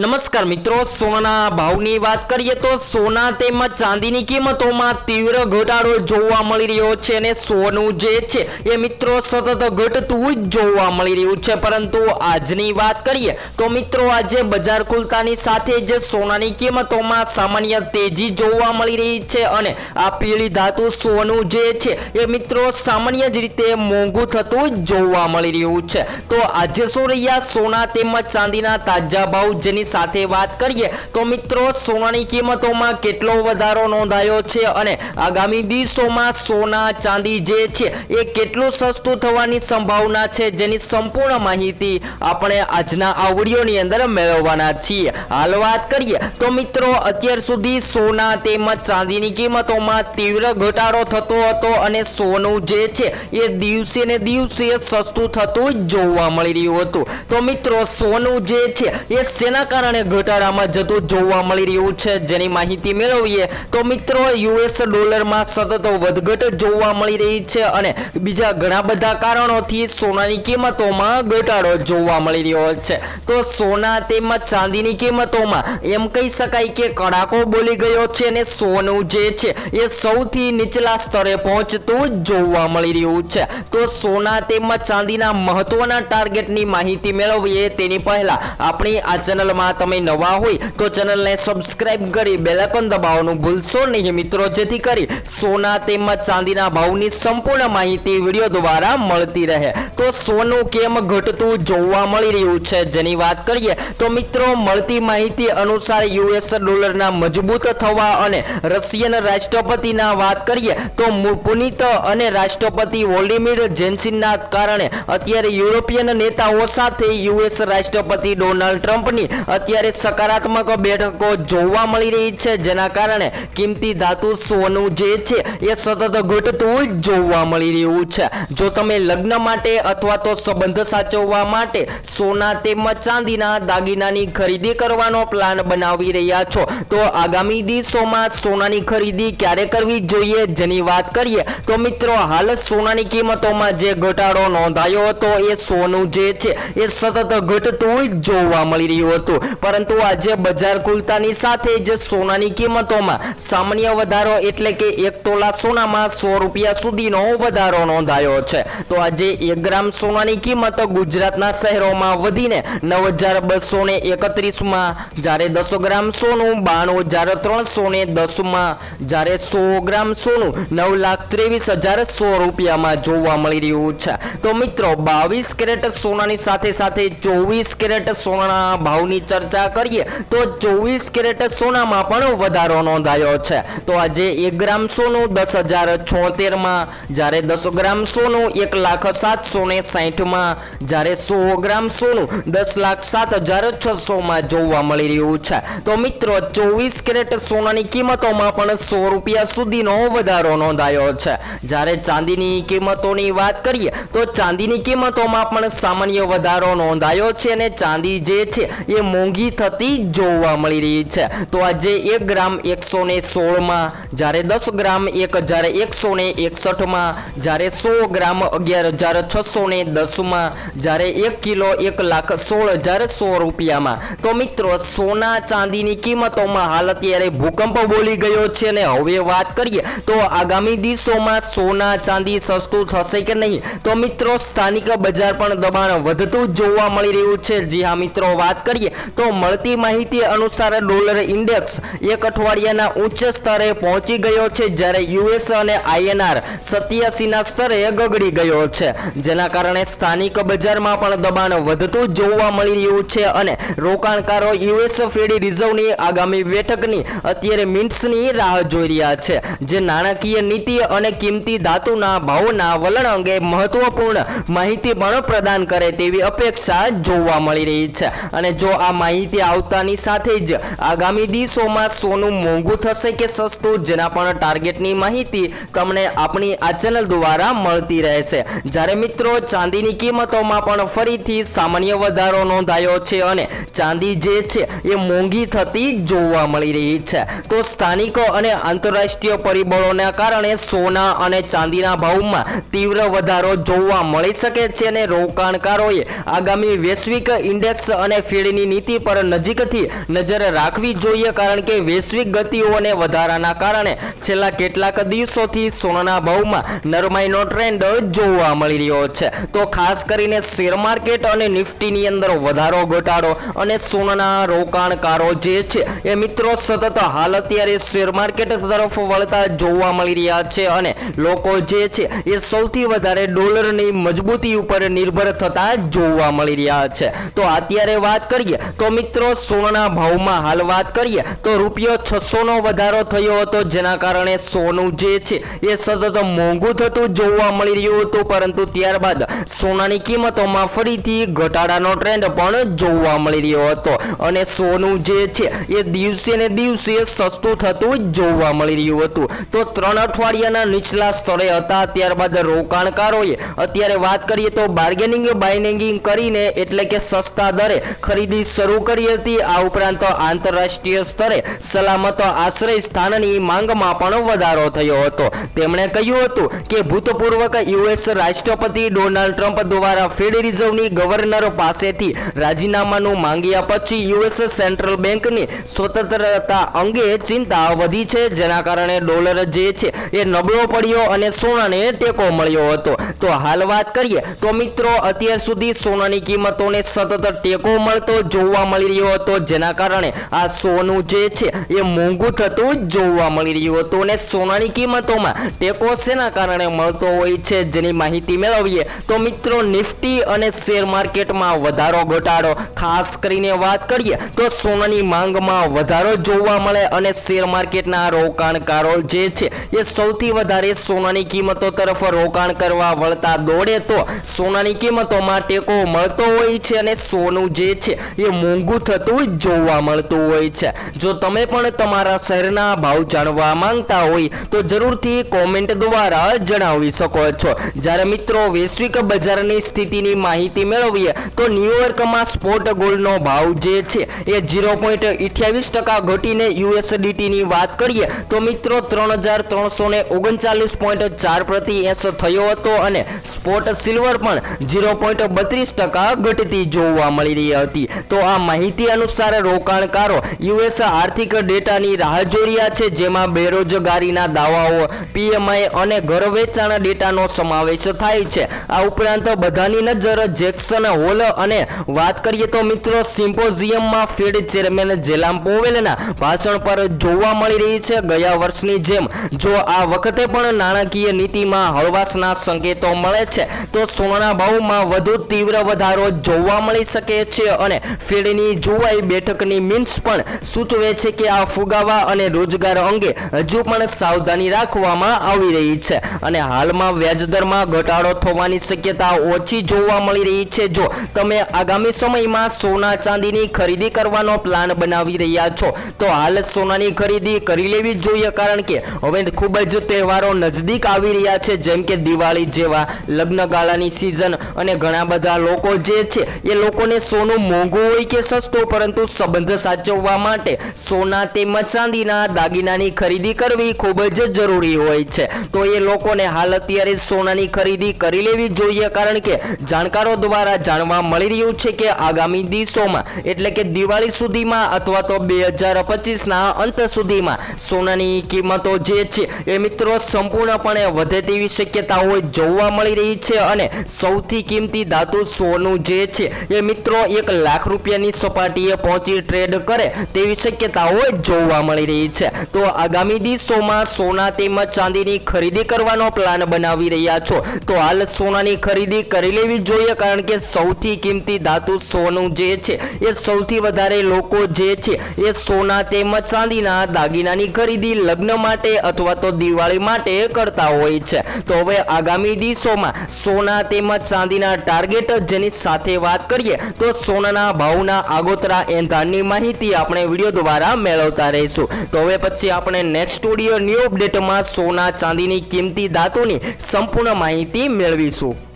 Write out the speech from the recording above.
નમસ્કાર મિત્રો સોનાના ભાવની વાત કરીએ તો સોના તેમજ ચાંદીની કિંમતોમાં તીવ્ર ઘટાડો જોવા મળી રહ્યો છે અને સોનું જે છે એ મિત્રો સતત ઘટતું જ જોવા મળી રહ્યું છે. પરંતુ આજની વાત કરીએ તો મિત્રો, આજે બજાર ખુલતાની સાથે જ સોનાની કિંમતોમાં સામાન્ય તેજી જોવા મળી રહી છે અને આ પીળી ધાતુ સોનું જે છે એ મિત્રો સામાન્ય જ રીતે મોંઘું થતું જોવા મળી રહ્યું છે. તો આજે શું રહ્યા? સોના તેમજ ચાંદીના તાજા ભાવ જેની સાથે વાત કરીએ તો મિત્રો, સોનાની કિંમતોમાં કેટલો વધારો નોંધાયો છે અને આગામી દિવસોમાં સોના, ચાંદી જે છે, એ કેટલું સસ્તું થવાની સંભાવના છે જેની સંપૂર્ણ માહિતી આપણે આજના આ વિડીયોની અંદર મેળવવાના છીએ. હાલ વાત કરીએ તો મિત્રો, અત્યાર સુધી સોના તેમજ ચાંદીની કિંમતોમાં તીવ્ર ઘટાડો થતો હતો અને સોનું જે છે, એ દિવસે ને દિવસે સસ્તું થતું જોવા મળી રહ્યું હતું. તો મિત્રો, સોનું જે છે, એ શેના કારણે ઘટાડામાં જતું જોવા મળી રહ્યું છે. જેની માહિતી મેળવીએ તો મિત્રો, યુએસ ડોલરમાં સતત વધઘટ જોવા મળી રહી છે અને બીજા ઘણા બધા કારણોથી સોનાની કિંમતોમાં ઘટાડો જોવા મળી રહ્યો છે. તો સોના તેમજ ચાંદીની કિંમતોમાં એમ કહી શકાય કે કડાકો બોલી ગયો છે અને સોનું જે છે એ સૌથી નીચલા સ્તરે પહોંચતું જોવા મળી રહ્યું છે. તો સોના તેમજ ચાંદીના મહત્વના ટાર્ગેટની માહિતી મેળવીએ તેની પહેલા આપણી આ ચેનલમાં તમે નવા હોય તો ચેનલને સબસ્ક્રાઇબ કરી બેલાઇકન દબાવવાનું ભૂલશો નહીં મિત્રો. જેથી કરી સોના તેમજ ચાંદીના ભાવની સંપૂર્ણ માહિતી વીડિયો દ્વારા મળતી રહે. તો સોનું કેમ ઘટતું જોવા મળી રહ્યું છે જેની વાત કરીએ તો મિત્રો, મળતી માહિતી અનુસાર યુએસ ડોલરના મજબૂત થવા અને રશિયન રાષ્ટ્રપતિના વાત કરીએ તો પુનિત અને રાષ્ટ્રપતિ વોલ્ડિમીર જેન્સિનના કારણે અત્યારે યુરોપિયન નેતાઓ સાથે યુએસ રાષ્ટ્રપતિ ડોનાલ્ડ ટ્રમ્પની અત્યારે સકારાત્મક બેઠકો જોવા મળી રહી છે. જેના કારણે કિંમતી ધાતુ સોનું જે છે, એ સતત ઘટતું જોવા મળી રહ્યું છે. જો તમે લગ્ન માટે અથવા તો સંબંધ સાચવવા માટે સોના તેમજ ચાંદીના દાગીનાની ખરીદી કરવાનો પ્લાન બનાવી રહ્યા છો, તો આગામી દિવસોમાં સોનાની ખરીદી ક્યારે કરવી જોઈએ જેની વાત કરીએ, તો મિત્રો હાલ સોનાની કિંમતોમાં જે ઘટાડો નોંધાયો હતો, એ સોનું જે છે, એ સતત ઘટતું જોવા મળી રહ્યું હતું. પરંતુ આજે બજાર ખુલતાની સાથે જ સોનાની કિંમતોમાં સામાન્ય વધારો એટલે કે એક તોલા સોનામાં સો રૂપિયા સુધીનો વધારો નોંધાયો છે. તો આજે એક ગ્રામ સોનાની કિંમત ગુજરાતના શહેરોમાં વધીને નવ હજાર બસો ને એકત્રીસમાં, જ્યારે દસો ગ્રામ સોનું બાણું હજાર ત્રણસો ને દસમાં, જ્યારે સો ગ્રામ સોનું નવ લાખ ત્રેવીસ હજાર સો રૂપિયામાં જોવા મળી રહ્યું છે. તો મિત્રો, બાવીસ કેરેટ સોનાની સાથે સાથે ચોવીસ કેરેટ સોનાના ભાવની ચર્ચા કરીએ, તો ચોવીસ કેરેટ સોનામાં પણ વધારો નોંધાયો છે. તો આજે એક ગ્રામ સોનું દસ હજાર છોતેરમાં, જ્યારે દસ ગ્રામ સોનું એક લાખ સાતસો ને સાહીઠમાં જ્યારે સો ગ્રામ સોનું દસ લાખ સાત હજાર છસોમાં જોવા મળી રહ્યું છે. તો મિત્રો, ચોવીસ કેરેટ સોનાની કિંમતોમાં પણ સો રૂપિયા સુધીનો વધારો નોંધાયો છે. જ્યારે ચાંદીની કિંમતોની વાત કરીએ, તો ચાંદીની કિંમતોમાં પણ સામાન્ય વધારો નોંધાયો છે અને ચાંદી જે છે, એ મોંઘી થતી જોવા મળી રહી છે. તો આજે એક ગ્રામ એકસો ને સોળમાં, જ્યારે દસ ગ્રામ એક હજાર એકસો ને એકસઠમાં, જ્યારે સો ગ્રામ અગિયાર હજાર છસો ને દસમાં, જ્યારે એક કિલો એક લાખ સોળ હજાર સો રૂપિયામાં. તો મિત્રો, સોના ચાંદીની કિંમતોમાં હાલ અત્યારે ભૂકંપ બોલી ગયો છે અને હવે વાત કરીએ, તો આગામી દિવસોમાં સોના ચાંદી સસ્તું થશે કે નહીં? તો મિત્રો, સ્થાનિક બજાર પણ દબાણ વધતું જોવા મળી રહ્યું છે. જી હા, મિત્રો, વાત કરીએ. તો મળતી માહિતી અનુસાર ડોલર ઇન્ડેક્સ એક અઠવાડિયાના ઉચ્ચ સ્તરે પહોંચી ગયો છે જ્યારે યુએસ અને આઈએનઆર સત્યાસીના સ્તરે ગગડી ગયો છે. જેના કારણે સ્થાનિક બજારમાં પણ દબાણ વધતું જોવા મળી રહ્યું છે અને રોકાણકારો યુએસ ફેડી રિઝર્વની આગામી બેઠકની અત્યારે મિન્ટ્સની રાહ જોઈ રહ્યા છે. જે નાણાકીય નીતિ અને કિંમતી ધાતુના ભાવના વલણ અંગે મહત્વપૂર્ણ માહિતી પણ પ્રદાન કરે તેવી અપેક્ષા જોવા મળી રહી છે. અને જો આ માહિતી આવતાની સાથે જ આગામી દિવસોમાં સોનું મોંઘું થશે કે સસ્તું જેના પણ ટાર્ગેટની માહિતી તમને આપણી આ ચેનલ દ્વારા મળતી રહેશે. જ્યારે મિત્રો, ચાંદીની કિંમતોમાં પણ ફરીથી સામાન્ય વધારો નોંધાયો છે અને ચાંદી જે છે એ મોંઘી થતી જોવા મળી રહી છે. તો સ્થાનિકો અને આંતરરાષ્ટ્રીય પરિબળોના કારણે સોના અને ચાંદીના ભાવમાં તીવ્ર વધારો જોવા મળી શકે છે અને રોકાણકારોએ આગામી વૈશ્વિક ઇન્ડેક્સ અને ફેડની નીતિ માહિતી પર નજીકથી નજર રાખવી જોઈએ કારણ કે વૈશ્વિક ગતિઓને વધારાના કારણે છેલ્લા કેટલાક દિવસોથી સોનાના ભાવમાં નરમાઈનો ટ્રેન્ડ જોવા મળી રહ્યો છે. તો ખાસ કરીને શેર માર્કેટ અને નિફ્ટીની અંદર વધારો, ઘટાડો અને સોનાના રોકાણકારો જે છે એ મિત્રો સતત હાલ અત્યારે શેર માર્કેટ તરફ વળતા જોવા મળી રહ્યા છે અને લોકો જે છે એ સૌથી વધારે ડોલરની મજબૂતી ઉપર નિર્ભર થતા જોવા મળી રહ્યા છે. તો અત્યારે વાત કરીએ તો મિત્રો સોનાના ભાવમાં હાલ વાત કરીએ, તો રૂપિયો છસો નો વધારો થયો હતો, જેના કારણે સોનું જે છે, એ સતત મોંઘું થતું જોવા મળી રહ્યું હતું, પરંતુ ત્યારબાદ સોનાની કિંમતોમાં ફરીથી ઘટાડાનો ટ્રેન્ડ પણ જોવા મળી રહ્યો હતો. અને સોનું જે છે, એ દિવસે ને દિવસે સસ્તું થતું જોવા મળી રહ્યું હતું. તો ત્રણ અઠવાડિયાના નીચલા સ્તરે હતા, ત્યારબાદ રોકાણકારોએ, અત્યારે વાત કરીએ તો બાર્ગેનિંગ બાઇનિંગ કરીને, એટલે કે સસ્તા દરે ખરીદી શરૂ કરી હતી. આ ઉપરાંત આંતરરાષ્ટ્રીય સ્તરે સલામત આશ્રય સ્થાનની માંગમાં પણ વધારો થયો હતો. તેમણે કહ્યું હતું કે ભૂતપૂર્વ યુએસ રાષ્ટ્રપતિ ડોનાલ્ડ ટ્રમ્પ દ્વારા ફેડ રિઝર્વની ગવર્નર પાસેથી રાજીનામાનું માંગ્યા પછી યુએસ સેન્ટ્રલ બેંકની સ્વતંત્રતા અંગે ચિંતા વધી છે. જેના કારણે ડોલર જે છે એ નબળો પડ્યો અને સોનાને ટેકો મળ્યો હતો. તો હાલ વાત કરીએ તો મિત્રો, અત્યાર સુધી સોનાની કિંમતોને સતત ટેકો મળતો જોવા મળી રહ્યો હતો, જેના કારણે આ સોનું જે છે એ મોંઘું થતું જોવા મળી રહ્યું હતું અને સોનાની કિંમતોમાં ટેકો શેના કારણે મળતો હોય છે જેની માહિતી મેળવીએ, તો મિત્રો નિફ્ટી અને શેર માર્કેટમાં વધારો ઘટાડો. ખાસ કરીને વાત કરીએ, તો સોનાની માંગમાં વધારો જોવા મળે અને શેર માર્કેટના રોકાણકારો જે છે એ સૌથી વધારે સોનાની કિંમતો તરફ રોકાણ કરવા વળતા દોડે તો સોનાની કિંમતોમાં ટેકો મળતો હોય છે અને સોનું જે છે એ મોંઘું થતું જોવા મળતું હોય છે. જો તમે પણ તમારા શહેરના ભાવ જાણવા માંગતા હોય, તો જરૂરથી કોમેન્ટ દ્વારા જણાવી શકો છો. જ્યારે મિત્રો વૈશ્વિક બજારની સ્થિતિની માહિતી મેળવીએ, તો ન્યુયોર્કમાં સ્પોટ ગોલ્ડનો ભાવ જે છે, એ ઝીરો પોઈન્ટ અઠ્યાવીસ ટકા ઘટીને યુએસડીટીની વાત કરીએ, તો મિત્રો ત્રણ હજાર ત્રણસો ને ઓગણચાલીસ પોઈન્ટ ચાર પ્રતિ એસ થયો હતો અને સ્પોટ સિલ્વર પણ ઝીરો પોઈન્ટ બત્રીસ ટકા ઘટતી જોવા મળી રહી હતી. તો આ માહિતી અનુસાર રોકાણકારો યુએસ આર્થિક ડેટાની રાહ જોઈ રહ્યા છે, જેમાં બેરોજગારીના દાવાઓ, પીએમઆઈ અને ઘર વેચાણ ડેટાનો સમાવેશ થાય છે. આ ઉપરાંત બધાની નજર જેક્સન હોલ અને વાત કરીએ તો મિત્રો, સિમ્પોઝિયમમાં ફેડ ચેરમેન જેલામ પોવેલના ભાષણ પર જોવા મળી રહી છે. ગયા વર્ષની જેમ જો આ વખતે પણ નાણાકીય નીતિમાં હળવાશના સંકેતો મળે છે, તો સોના ભાવમાં વધુ તીવ્ર વધારો જોવા મળી શકે છે અને ફેડની જોવાઈ બેઠકની મિન્સ પણ સૂચવે છે કે આ ફુગાવા અને રોજગાર અંગે હજુ પણ સાવધાની રાખવામાં આવી રહી છે. અને હાલમાં વ્યાજદરમાં ઘટાડો થવાની શક્યતા ઓછી જોવા મળી રહી છે. જો તમે આગામી સમયમાં સોના ચાંદીની ખરીદી કરવાનો પ્લાન બનાવી રહ્યા છો, તો હાલ સોનાની ખરીદી કરી લેવી જોઈએ. કારણ કે હવે ખૂબ જ તહેવારો નજદીક આવી રહ્યા છે. જેમ કે દિવાળી જેવા લગ્નગાળાની સિઝન અને ઘણા બધા લોકો જે છે, એ લોકોને સોનું મોંઘું હોય કે સસ્તો પરંતુ સંબંધ સાચવવા માટે સોના તેમજ ચાંદીના દાગીનાની ખરીદી કરવી ખૂબ જ જરૂરી હોય છે. તો એ લોકોને હાલ અત્યારે સોનાની ખરીદી કરી લેવી જોઈએ, કારણ કે જાણકારો દ્વારા જાણવા મળી રહ્યું છે કે આગામી દિવસોમાં, એટલે કે દિવાળી સુધીમાં અથવા તો બે હજાર પચીસના અંત સુધીમાં સોનાની કિંમતો જે છે એ મિત્રો સંપૂર્ણપણે વધે તેવી શક્યતાઓ જોવા મળી રહી છે. અને સૌથી કિંમતી ધાતુ સોનું જે છે એ મિત્રો એક લાખ રૂપિયાની સપાટીએ પહોંચી ટ્રેડ કરે તેવી શક્યતાઓ જોવા મળી રહી છે. તો આગામી દિવસોમાં સોના તેમજ ચાંદીની ખરીદી કરવાનો પ્લાન બનાવી રહ્યા છો. તો હાલ સોનાની ખરીદી કરી લેવી જોઈએ કારણ કે સૌથી કિંમતી ધાતુ સોનું જે છે, એ સૌથી વધારે લોકો જે છે, એ સોના તેમજ ચાંદીના દાગીનાની ખરીદી લગ્ન માટે અથવા તો દિવાળી માટે કરતા હોય છે. તો હવે આગામી દિવસોમાં સોના તેમજ ચાંદીના ટાર્ગેટ જેની સાથે વાત કરીએ તો સોનાના ભાવના આગોતરા એંધાણની માહિતી આપણે વીડિયો દ્વારા મેળવતા રહીશું. તો હવે પછી આપણે નેક્સ્ટ ઓડિયો ન્યૂ અપડેટમાં સોના ચાંદીની કિંમતી ધાતુની સંપૂર્ણ માહિતી મેળવીશું.